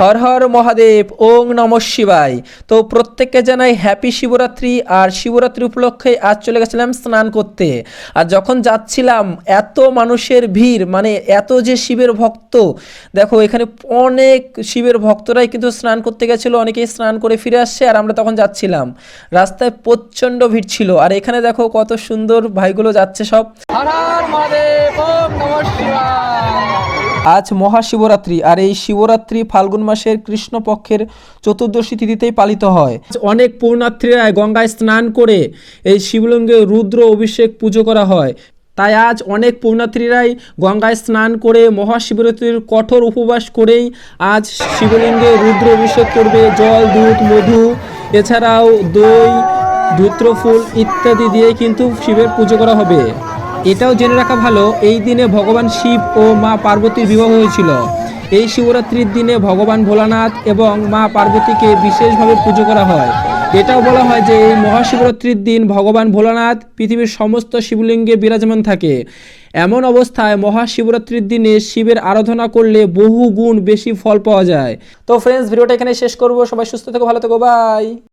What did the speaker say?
হর হর মহাদেব, ওং নম শিবায়। তো প্রত্যেককে জানাই হ্যাপি শিবরাত্রি, আর শিবরাত্রি উপলক্ষে আজ চলে গেছিলাম স্নান করতে। আর যখন যাচ্ছিলাম, এত মানুষের ভিড় মানে এত যে শিবের ভক্ত, দেখো এখানে অনেক শিবের ভক্তরাই কিন্তু স্নান করতে গেছিল, অনেকেই স্নান করে ফিরে আসছে, আর আমরা তখন যাচ্ছিলাম। রাস্তায় প্রচণ্ড ভিড় ছিল, আর এখানে দেখো কত সুন্দর ভাইগুলো যাচ্ছে সব। হর হর মহাদেব, ওং নমঃ শিবায়। আজ মহাশিবরাত্রি আর এই শিবরাত্রি ফাল্গুন মাসের কৃষ্ণপক্ষের চতুর্দশী তিথিতেই পালিত হয়। অনেক পূর্ণার্থীরা গঙ্গায় স্নান করে এই শিবলিঙ্গে রুদ্র অভিষেক পুজো করা হয়। তাই আজ অনেক পুণ্যার্থীরাই গঙ্গায় স্নান করে মহাশিবরাত্রির কঠোর উপবাস করেই আজ শিবলিঙ্গে রুদ্র অভিষেক করবে জল, দুধ, মধু। এছাড়াও দই, ধূত্রফুল ইত্যাদি দিয়ে কিন্তু শিবের পুজো করা হবে। এটাও জেনে রাখা ভালো, এই দিনে ভগবান শিব ও মা পার্বতীর বিবাহ হয়েছিল। এই শিবরাত্রির দিনে ভগবান ভোলানাথ এবং মা পার্বতীকে বিশেষভাবে পুজো করা হয়। এটাও বলা হয় যে এই মহাশিবরাত্রির দিন ভগবান ভোলানাথ পৃথিবীর সমস্ত শিবলিঙ্গে বিরাজমান থাকে। এমন অবস্থায় মহাশিবরাত্রির দিনে শিবের আরাধনা করলে বহু গুণ বেশি ফল পাওয়া যায়। তো ফ্রেন্ডস ভিডিওটা এখানে শেষ করব। সবাই সুস্থ থেকো, ভালো থেকো বাই